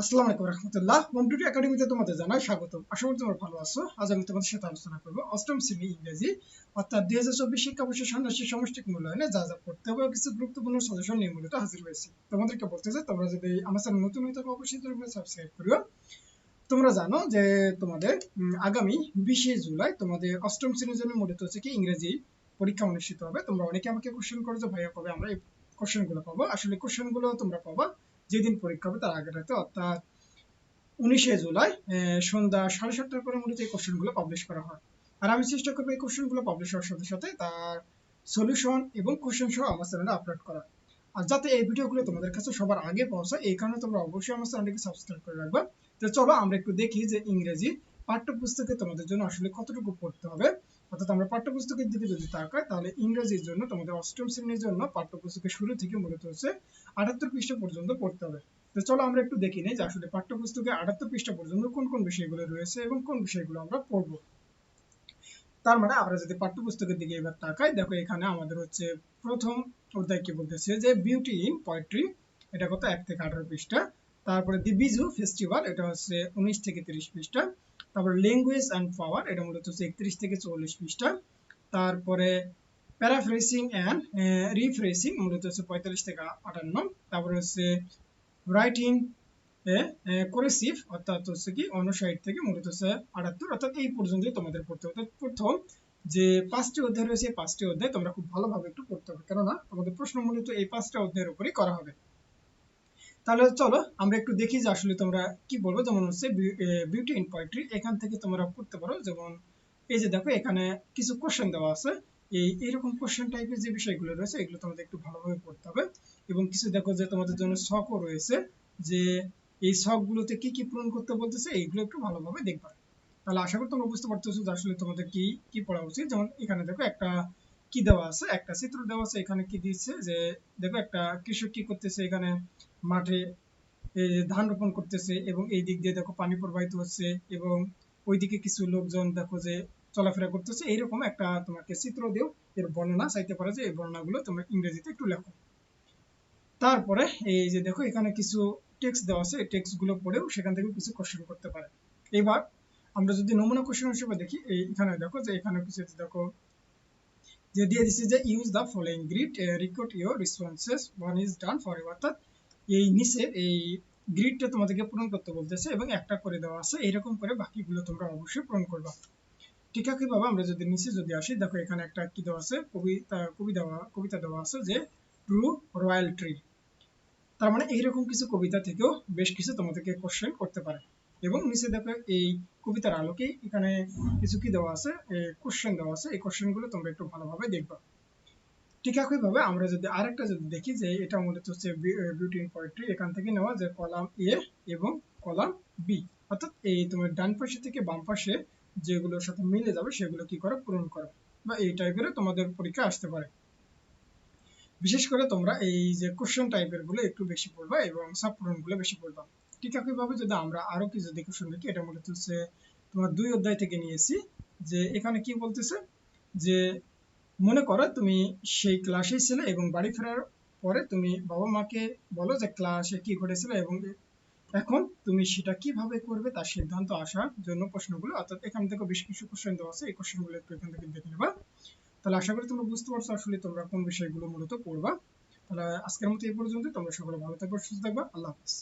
আসসালামু আলাইকুম রহমতুল্লাহ। মমটুটি একাডেমিতে তোমাদের জানাই স্বাগত আশা করি তোমরা ভালো আছো। আজ আমি তোমাদের সাথে আলোচনা করব অষ্টম শ্রেণি ইংরেজি, অর্থাৎ দুই হাজার চব্বিশ শিক্ষাবর্ষের সন্ন্যাসী সমষ্টিক মূল্যায়নে যা যা পড়তে হবে কিছু গুরুত্বপূর্ণ সাজেশন নিয়ে হাজির হয়েছি। তোমাদেরকে বলতে চাই, তোমরা যদি আমার চ্যানেল নতুন হয়ে থাকো, অবশ্যই সাবস্ক্রাইব করিও। তোমরা জানো যে তোমাদের আগামী বিশে জুলাই তোমাদের অষ্টম শ্রেণির জন্য মূলত হচ্ছে কি ইংরেজি পরীক্ষা অনুষ্ঠিত হবে। তোমরা অনেকে আমাকে কোশ্চেন করো যে ভাইয়া কবে আমরা এই কোশ্চেনগুলো পাবো? আসলে কোশ্চেনগুলো তোমরা পাবা যেদিন পরীক্ষা হবে তার আগের রাতে, অর্থাৎ উনিশে জুলাই সন্ধ্যা সাড়ে সাতটার পরে মূলত এই কোশ্চেনগুলো পাবলিশ করা হয়। আর আমি চেষ্টা করব এই কোশ্চেনগুলো পাবলিশ হওয়ার সাথে সাথে তার সলিউশন এবং কোশ্চেন সহ আমার চ্যানেলে আপলোড করা আর যাতে এই ভিডিওগুলো তোমাদের কাছে সবার আগে পৌঁছায়, এই কারণে তোমরা অবশ্যই আমার চ্যানেলটিকে সাবস্ক্রাইব করে রাখবে। তো চলো আমরা একটু দেখি যে ইংরেজি পাঠ্যপুস্তকে তোমাদের জন্য আসলে কতটুকু পড়তে হবে। অর্থাৎ আমরা পাঠ্যপুস্তকের দিকে যদি তাকাই, তাহলে ইংরেজির জন্য, তোমাদের অষ্টম শ্রেণির জন্য পাঠ্যপুস্তকের শুরু থেকে মূলত হচ্ছে আটাত্তর পৃষ্ঠা পর্যন্ত পড়তে হবে। তো চলো আমরা একটু দেখি নেই যে আসলে পাঠ্যপুস্তকে আটাত্তর পৃষ্ঠা পর্যন্ত কোন কোন বিষয়গুলো রয়েছে এবং কোন বিষয়গুলো আমরা পড়ব। তার মানে আমরা যদি পাঠ্যপুস্তকের দিকে এবার তাকাই, দেখো এখানে আমাদের হচ্ছে প্রথম অধ্যায় কি বলতেছে যে বিউটি ইন পোয়েট্রি এটা কত? এক থেকে আঠারো পৃষ্ঠা। তারপরে দি বিজু ফেস্টিভ্যাল এটা হচ্ছে উনিশ থেকে তিরিশ পৃষ্ঠা। তারপরে ল্যাঙ্গুয়েজ অ্যান্ড পাওয়ার এটা মূলত হচ্ছে একত্রিশ থেকে চল্লিশ পৃষ্ঠা। তারপরে প্যারাফ্রেসিং অ্যান্ড রিফ্রেসিং মূলত হচ্ছে পঁয়তাল্লিশ থেকে আটান্ন। তারপরে হচ্ছে রাইটিং কোরেসিভ অর্থাৎ হচ্ছে কি অনুসাইড থেকে মূলত হচ্ছে আটাত্তর। অর্থাৎ এই পর্যন্তই তোমাদের পড়তে হবে। প্রথম যে পাঁচটি অধ্যায় রয়েছে পাঁচটি অধ্যায় তোমরা খুব ভালোভাবে একটু পড়তে হবে। কেননা তোমাদের প্রশ্ন মূলত এই পাঁচটা অধ্যায়ের উপরেই করা হবে। তাহলে চলো, আমরা একটু দেখি যে আসলে তোমরা কি বলব। যেমন হচ্ছে বিউটি ইন পোয়েট্রি এখান থেকে তোমরা পড়তে পারো। যেমন এই যে দেখো, এখানে কিছু কোশ্চেন দেওয়া আছে। এই এরকম কোশ্চেন টাইপের যে বিষয়গুলো রয়েছে, এগুলো তোমাদের একটু ভালোভাবে পড়তে হবে। এবং কিছু দেখো যে তোমাদের জন্য শখও রয়েছে যে এই শখগুলোতে কি কি পূরণ করতে বলতেছে, এইগুলো একটু ভালোভাবে দেখবা। তাহলে আশা করি তোমরা বুঝতে পারতেছো যে আসলে তোমাদের কি কি পড়া উচিত। যেমন এখানে দেখো, একটা কি দেওয়া আছে, একটা চিত্র দেওয়া আছে। এখানে কি দিচ্ছে যে, দেখো একটা কৃষক কি করতেছে, এখানে মাঠে ধান রোপণ করতেছে এবং এই দিক দিয়ে দেখো পানি প্রবাহিত হচ্ছে এবং ওইদিকে কিছু লোকজন দেখো যে চলাফেরা করতেছে। এইরকম একটা তোমাকে চিত্র দিও এর বর্ণনা চাইতে পারে যে এই বর্ণনাগুলো তোমরা ইংরেজিতে একটু লেখো। তারপরে এই যে দেখো এখানে কিছু টেক্সট দেওয়া আছে, এই টেক্সটগুলো পড়েও সেখান থেকে কিছু কোশ্চেন করতে পারে। এবার আমরা যদি নমুনা কোশ্চেন হিসেবে দেখি এখানে দেখো যে এখানে কিছু দেখো যে দিয়ে দিচ্ছে যে use the following grid record your responses one is done for অর্থাৎ এই নিচে, এই গ্রিডটা তোমাদেরকে পূরণ করতে বলতেছে এবং একটা করে দেওয়া আছে, এরকম করে বাকিগুলো তোমরা অবশ্যই পূরণ করবা। ঠিক একইভাবে আমরা যদি নিচে যদি আসি, দেখো এখানে একটা কি দেওয়া আছে কবিতা কবি দেওয়া, কবিতা দেওয়া আছে যে ট্রু রয়্যাল ট্রি তার মানে এইরকম কিছু কবিতা থেকেও বেশ কিছু তোমাদেরকে কোশ্চেন করতে পারে। এবং নিচে দেখো এই কবিতার আলোকে এখানে কিছু কি দেওয়া আছে কোশ্চেন দেওয়া আছে, এই কোশ্চেনগুলো তোমরা একটু ভালোভাবে দেখবা। ঠিক একইভাবে আমরা যদি আরেকটা যদি দেখি যে এটা মূলত হচ্ছে বিউটি ইন পোয়েট্রি এখান থেকে নেওয়া যে কলাম এ এবং কলাম বি অর্থাৎ এই তোমার ডান পাশে থেকে বাম পাশে যেগুলোর সাথে মিলে যাবে, সেগুলো কি করে? পূরণ করো। বা এই টাইপের তোমাদের পরীক্ষা আসতে পারে। বিশেষ করে তোমরা এই যে কোশ্চেন টাইপেরগুলো একটু বেশি পড়বা এবং সাবগুলো বেশি পড়বা। ঠিক একইভাবে যদি আমরা আরও কিছু দেখি, এটা মূলত হচ্ছে তোমার দুই অধ্যায় থেকে নিয়েছি যে এখানে কি বলতেছে? যে মনে করো তুমি সেই ক্লাসেই ছিলে এবং বাড়ি ফেরার পরে তুমি বাবা মাকে বলো যে ক্লাসে কি ঘটেছিল এবং এখন তুমি সেটা কীভাবে করবে তার সিদ্ধান্ত আসার জন্য প্রশ্নগুলো, অর্থাৎ এখান থেকে বেশ কিছু কোশ্চেন দেওয়া আছে, এই কোশ্চেনগুলো একটু এখান থেকে দেখে নেবা। তাহলে আশা করি তোমরা বুঝতে পারছ আসলে তোমরা কোন বিষয়গুলো মূলত পড়বা। তাহলে আজকের মতো এই পর্যন্ত তোমরা সকলে ভালো থাকবে, সুস্থ থাকবা, আল্লাহ হাফিজ।